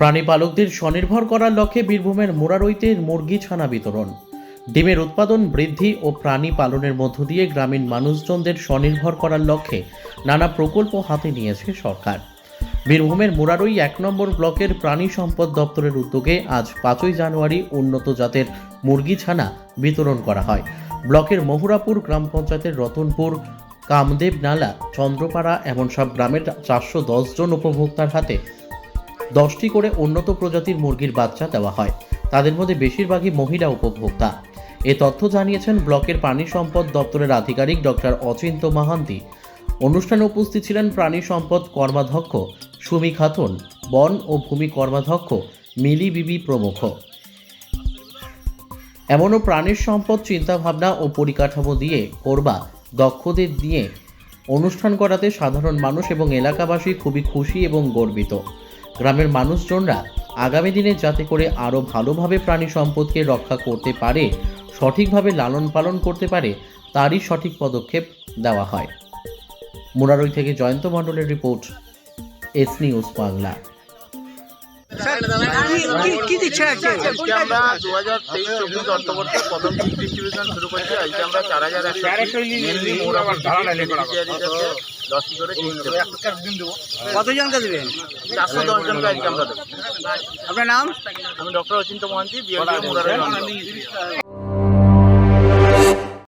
প্রাণী পালকদের স্বনির্ভর করার লক্ষ্যে বীরভূমের মোরারইতে মুরগি ছানা বিতরণ। ডিমের উৎপাদন বৃদ্ধি ও প্রাণী পালনের মধ্য দিয়ে গ্রামীণ মানুষজনদের স্বনির্ভর করার লক্ষ্যে নানা প্রকল্প হাতে নিয়েছে সরকার। বীরভূমের মুরারই এক নম্বর ব্লকের প্রাণী সম্পদ দপ্তরের উদ্যোগে আজ পাঁচই জানুয়ারি উন্নত জাতের মুরগি ছানা বিতরণ করা হয়। ব্লকের মহুরাপুর গ্রাম পঞ্চায়েতের রতনপুর কামদেব নালা চন্দ্রপাড়া, এমন সব গ্রামের চারশো জন উপভোক্তার হাতে দশটি করে উন্নত প্রজাতির মুরগির বাচ্চা দেওয়া হয়। তাদের মধ্যে বেশিরভাগই মহিলা উপভোক্তা। এ তথ্য জানিয়েছেন ব্লকের প্রাণী সম্পদ দপ্তরের আধিকারিক ডক্টর অচিন্ত মাহান্তি। অনুষ্ঠানে উপস্থিত ছিলেন প্রাণী সম্পদ কর্মাধ্যক্ষ সুমি খাতুন, বন ও ভূমি কর্মাধ্যক্ষ মিলি বিবি প্রমুখ। এমনও প্রাণীর সম্পদ চিন্তাভাবনা ও পরিকাঠামো দিয়ে করবা দক্ষদের দিয়ে অনুষ্ঠান করাতে সাধারণ মানুষ এবং এলাকাবাসী খুবই খুশি এবং গর্বিত। গ্রামের মানুষজনরা আগামী দিনে যাতে করে আরও ভালোভাবে প্রাণী সম্পদকে রক্ষা করতে পারে, সঠিকভাবে লালন পালন করতে পারে, তারই সঠিক পদক্ষেপ দেওয়া হয়। মুরারই থেকে জয়ন্ত মণ্ডলের রিপোর্ট, এস নিউজ বাংলা। কি- কি- কি দিচ্ছে আজকে? আজকে? আমরা দু হাজার তেইশ চব্বিশ অর্থবর্ষে প্রথম ডিস্ট্রিবিউশন শুরু করছি। আজকে আমরা চার হাজার দশটি করে কিট কতজনকে দেবেন? চারশো দশ জনকে আজকে আমরা দেবো। আপনার নাম? আমি ডক্টর অচিন্ত মহান্তি মুরারি